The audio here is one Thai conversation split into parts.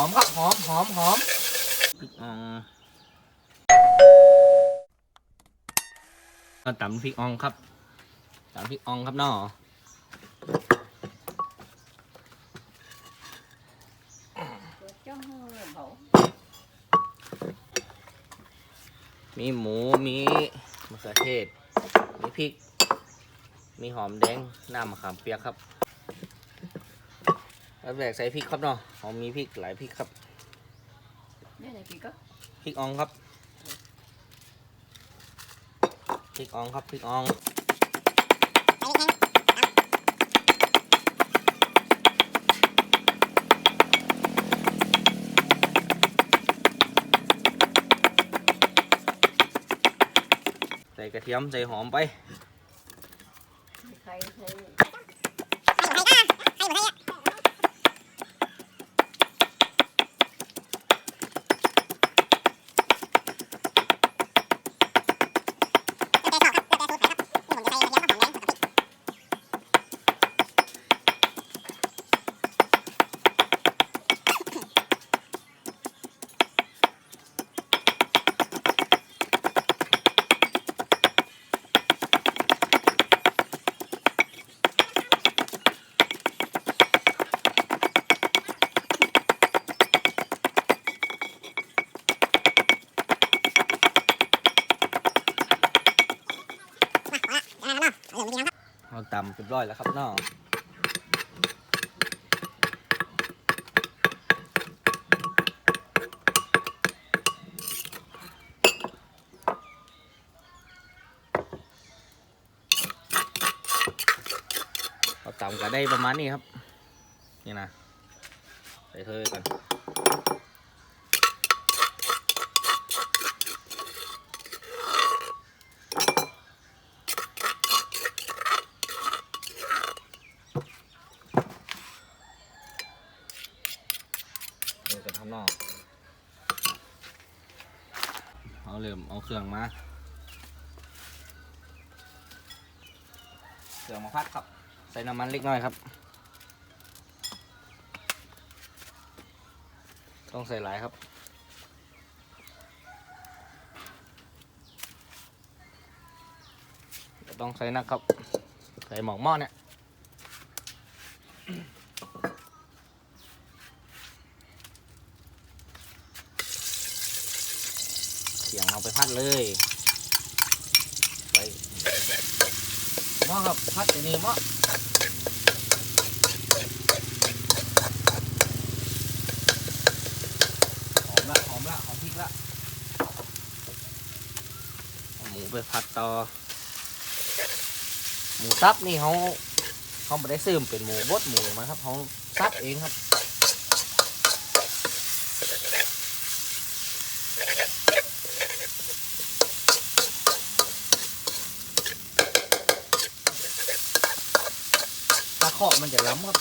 อมครับหอมหอมหอมพริกอ่องก็ตำพริกอ่องครับตำพริกอ่องครับน้อจ้องเลยเบามีหมู มีมะเขือเทศ มีพริก มีหอมแดง น้ำมะขามเปียกครับ แล้วแบกใส่พริกครับเนาะหอมมีพริกหลายพริกครับเนี่ยไหนกี่ก็พริกอ่องครับพริกอ่องครับพริกอ่องใส่กระเทียมใส่หอมไปใครใครเราตำ บร้อยแล้วครับเนาะเราตำก็ได้ประมาณนี้ครับ นี่นะใส่เธอกันเดี๋ยกัน อกเอาเริ่มเอาเครื่องมาเครื่องมาพัดครับ ใส่น้ำมันเล็กน้อยครับ ต้องใส่หลายครับต้องใส่นักครับ ใส่หมอกหม้อเนี่ย เสียงเอาไปพัดเลยไปหม้อครับ พัดอย่างนี้หม้อหอมละหอมละหอมพริกละเอาหมูไปผัดต่อ หมูซับนี่เขาเขาไม่ได้ซื้อมาเป็นหมูบดหมูมาครับเขาซับเองครับ ตาเคาะมันจะล้ำครับ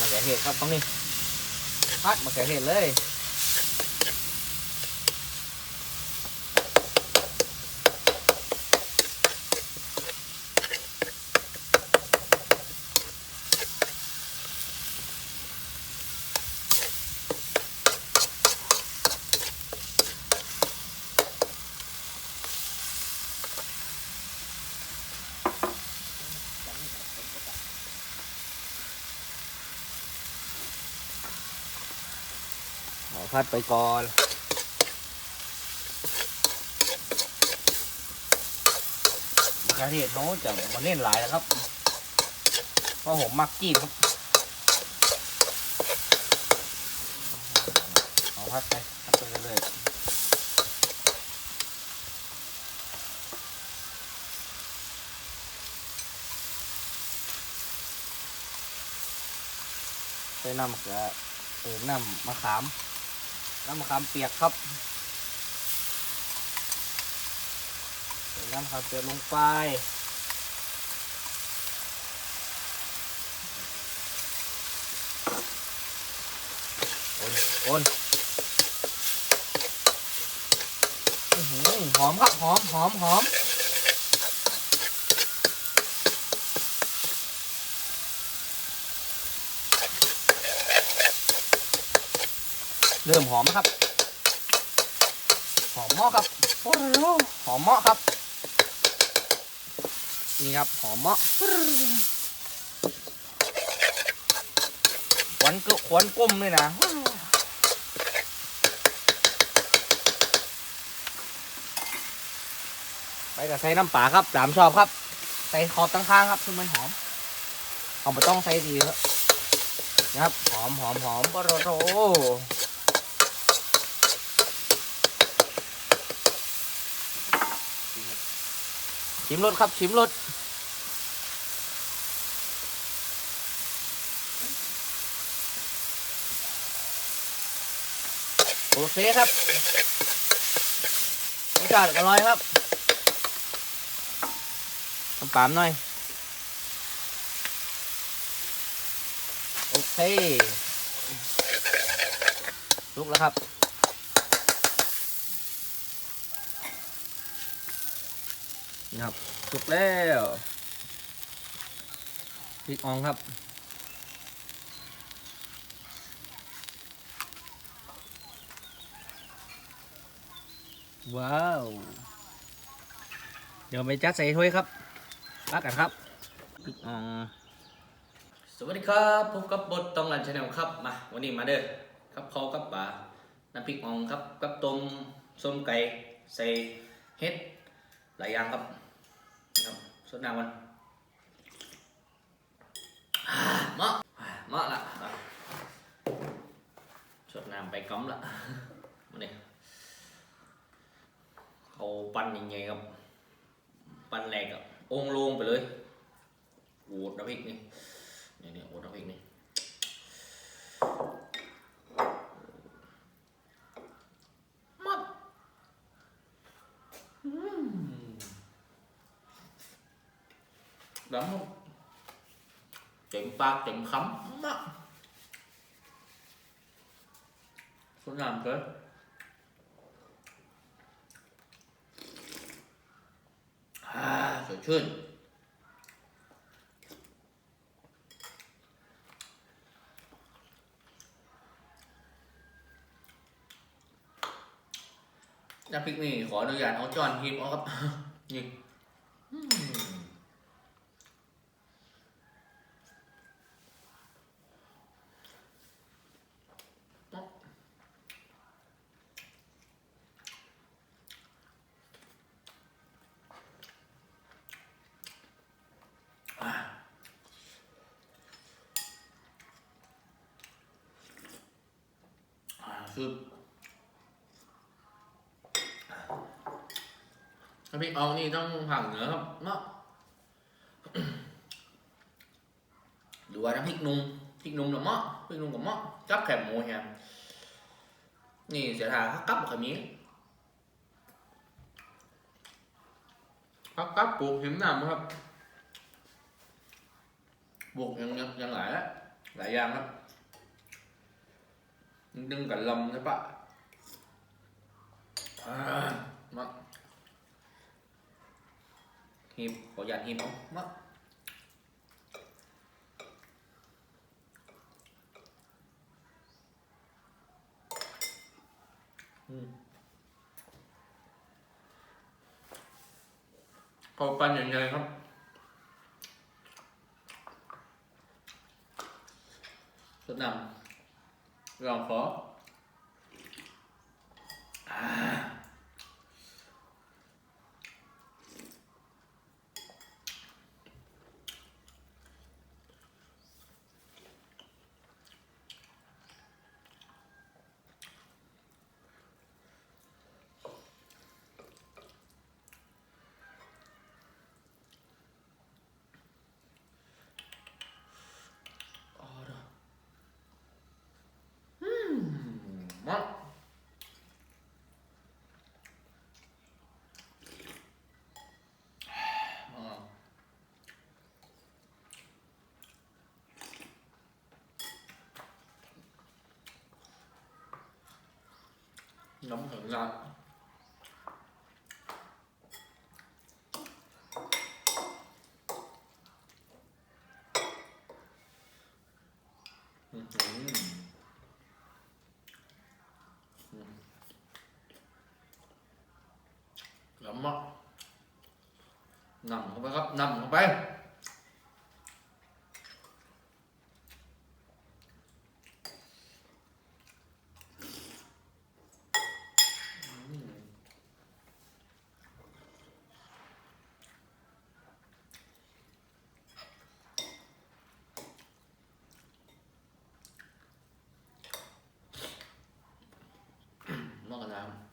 มะเขือเทศครับตรงนี้พัดมะเขือเทศเลย พัดไปก่อนะเทศโน้ตจะมาเล่นหลายแล้วครับ เพราะผมมักจีบครับเอาพัดไปพัดไปเรื่อยๆใส่น้ำกระเออน้ำมะขาม น้ำมะขามเปียกครับใส่น้ำมะขามเปียกลงไปโอนโอนหอมครับหอมหอมหอม เริ่มหอมครับ หอมม้อครับโอ้โหหอมม้อครับ นี่ครับหอมม้อควันก็ควันก้มเลยนะไปกับใส่น้ำปลาครับตามชอบครับ ใส่ขอบตั้งข้างครับคือมันหอมเอาไม่ต้องใส่ดีครับนะครับหอมหอมหอมปะโรโร ชิมรสครับ ชิมรสโอเคครับรสชาติอร่อยครับน้ำปามหน่อย โอเคลุกแล้วครับ ครับสุกแล้วพริกอองครับว้าว เดี๋ยวไปจัดใส่ถ้วยครับรักกันครับพริกอ่องสวัสดีครับพบกับบทตองรันชาแนลครับมาวันนี้มาเด้อครับเขากับป่าน้ำพริกอ่องครับกับต้มส้มไก่ใส่เห็ดหลายอย่างครับ นี่ครับสดน้ำมันอ่าเหมาะอ่าเหมาะละอะสดน้ำไปก้อมละมาเนี่ยเขาปั้นยังไงครับปั้นแรกอะองค์ลงไปเลยโอดน้ำพริกนี่นี่นี่โอดน้ำพริกนี่มัดอืม đắng không chỉnh ba chỉnh khắm đó số làm cái à sửa chua น้ำพริกนี่ขออนุญาตเอาจอนหิมเอาครับนี่อืมอ่า คือน้ำพริกเอานี่ต้องผักเหนือครับเนาะหรือว่าน้ำพริกนุ่มพริกนุ่มกับเมาะพริกนุ่มกับเมาะจับแคบหมูแฮมนี่เสียทาฮักกับขมิ้นฮักกับปลูกหิมน้ำครับ ปลูกยังยังยังหลายอะหลายอย่างครับดึ งกับลำใช่ปะอ่ามาหีบขออยาตหีบเอามาอืมเขาปั้นยังไงครับ สุดนำลองขออ่า น้ำแข็งงาอื้อหืออืมล้ำมากนำเข้าไปครับนำเข้าไป มากกว่าน้ำ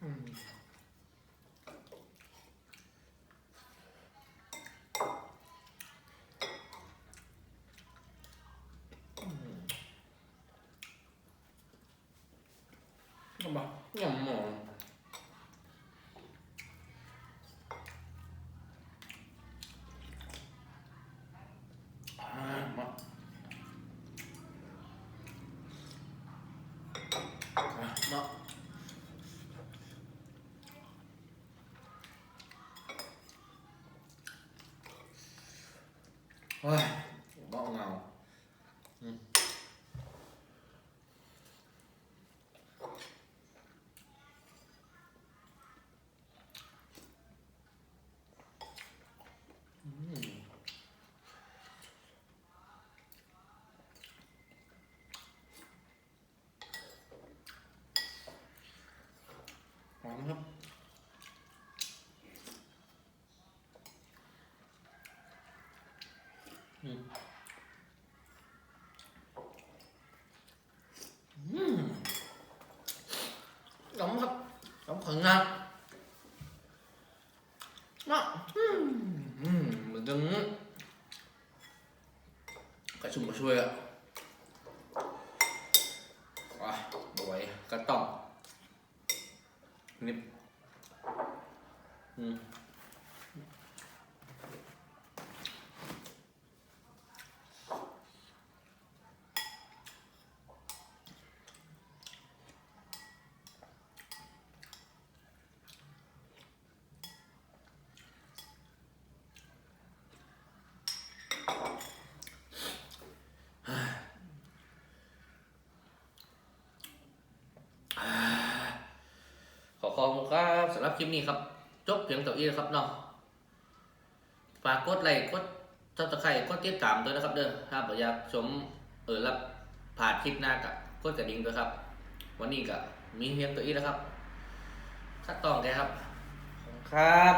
อืม ยำมะยำหมอนอ่ามาอะมาเฮ้ยบ้าเงาอืม ห อมครับอืมอืมหอมครับหอมขังงามาอืมอืมเหมือนจังกระชุ่มกระชวยอะว้าบวยกระต่อม นิบอืมขอขอบคุณครับสำหรับคลิปนี้ครับ จบเพียงเท่านี้นะครับเนาะฝากกดไลค์กดซับสไครต์กดติดตามด้วยนะครับเด้อถ้าอยากชมเออรับผ่านคลิปหน้ากับกดกระดิ่งด้วยครับ วันนี้ก็มีเพียงตัวนี้นะครับคัดตองแกครับครับ